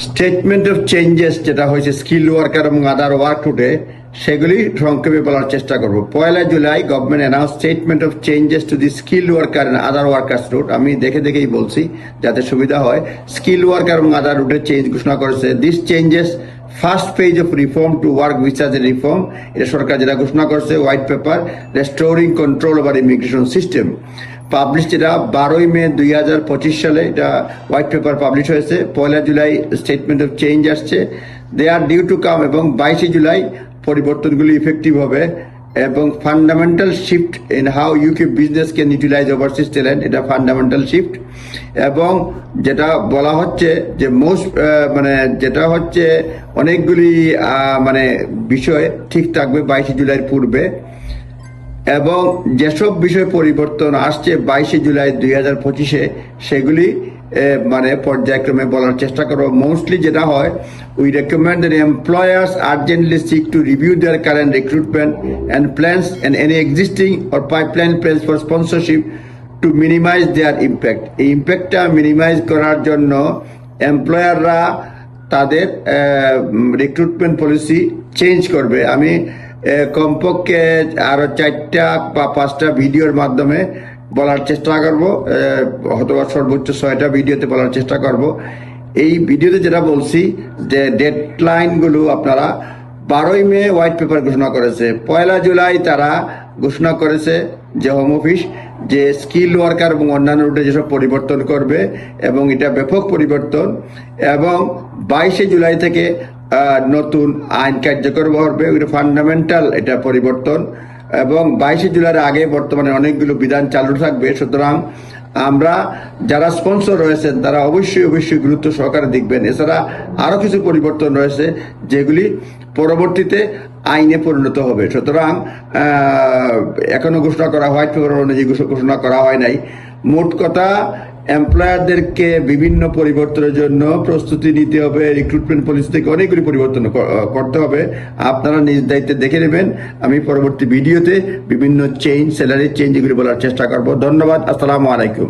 Statement of changes যেটা হয়েছে skill worker এবং আদার ওয়ার্ক রুটে সেগুলি সংক্ষেপে বলার চেষ্টা করব। পয়লা July government announce statement of changes to the skill worker and other workers route আমি দেখে দেখেই বলছি, যাতে সুবিধা হয়। স্কিল ওয়ার্কার এবং আদার রুটে চেঞ্জ ঘোষণা করেছে। This changes first page of reform to work visas reform এটা সরকার যেটা ঘোষণা করেছে white paper restoring control over immigration system publish যেটা বারোই মে দুই হাজার পঁচিশ সালে এটা হোয়াইট পেপার পাবলিশ হয়েছে। পয়লা জুলাই স্টেটমেন্ট অফ চেঞ্জ আসছে। They R due to come এবং বাইশে জুলাই পরিবর্তনগুলি ইফেক্টিভ হবে এবং fundamental shift in how UK business can utilise overseas talent এটা ফান্ডামেন্টাল শিফট এবং যেটা বলা হচ্ছে যে মোস্ট মানে যেটা হচ্ছে অনেকগুলি মানে বিষয় ঠিক থাকবে বাইশে জুলাইয়ের পূর্বে। এবং যেসব বিষয় পরিবর্তন আসছে বাইশে জুলাই দুই হাজার পঁচিশে, সেগুলি মানে পর্যায়ক্রমে বলার চেষ্টা করব। মোস্টলি যেটা হয় we recommend that employers urgently seek to review their current recruitment and plans and any existing or pipeline plans for sponsorship to minimise their impact এই ইম্প্যাক্টটা মিনিমাইজ করার জন্য এমপ্লয়াররা তাদের রিক্রুটমেন্ট পলিসি চেঞ্জ করবে। আমি কমপক্ষে আরও চারটা বা পাঁচটা ভিডিওর মাধ্যমে বলার চেষ্টা করব। অথবা সর্বোচ্চ ছয়টা ভিডিওতে বলার চেষ্টা করব। এই ভিডিওতে যেটা বলছি যে ডেডলাইনগুলো আপনারা বারোই মে হোয়াইট পেপার ঘোষণা করেছে। পয়লা জুলাই তারা ঘোষণা করেছে যে হোম অফিস, যে স্কিল ওয়ার্কার এবং অন্যান্য রুটে যেসব পরিবর্তন করবে এবং এটা ব্যাপক পরিবর্তন এবং বাইশে জুলাই থেকে নতুন আইন কার্যকর হবে এটা ফান্ডামেন্টাল এটা পরিবর্তন এবং বাইশে জুলাইয়ের আগে বর্তমানে অনেকগুলো বিধান চালু থাকবে। সুতরাং আমরা যারা স্পন্সর রয়েছেন তারা অবশ্যই অবশ্যই গুরুত্ব সহকারে দেখবেন। এছাড়া আরও কিছু পরিবর্তন রয়েছে যেগুলি পরবর্তীতে আইনে পরিণত হবে। সুতরাং আহ, এখনও ঘোষণা করা হোয়াইট পেপার অনুযায়ী ঘোষণা করা হয় নাই। মোট কথা এমপ্লয়ারদেরকে বিভিন্ন পরিবর্তনের জন্য প্রস্তুতি নিতে হবে রিক্রুটমেন্ট পলিসি থেকে অনেকগুলি পরিবর্তন করতে হবে। আপনারা নিজ দায়িত্বে দেখে নেবেন। আমি পরবর্তী ভিডিওতে বিভিন্ন চেঞ্জ স্যালারি চেঞ্জ এগুলি বলার চেষ্টা করব। ধন্যবাদ, আসসালামু আলাইকুম।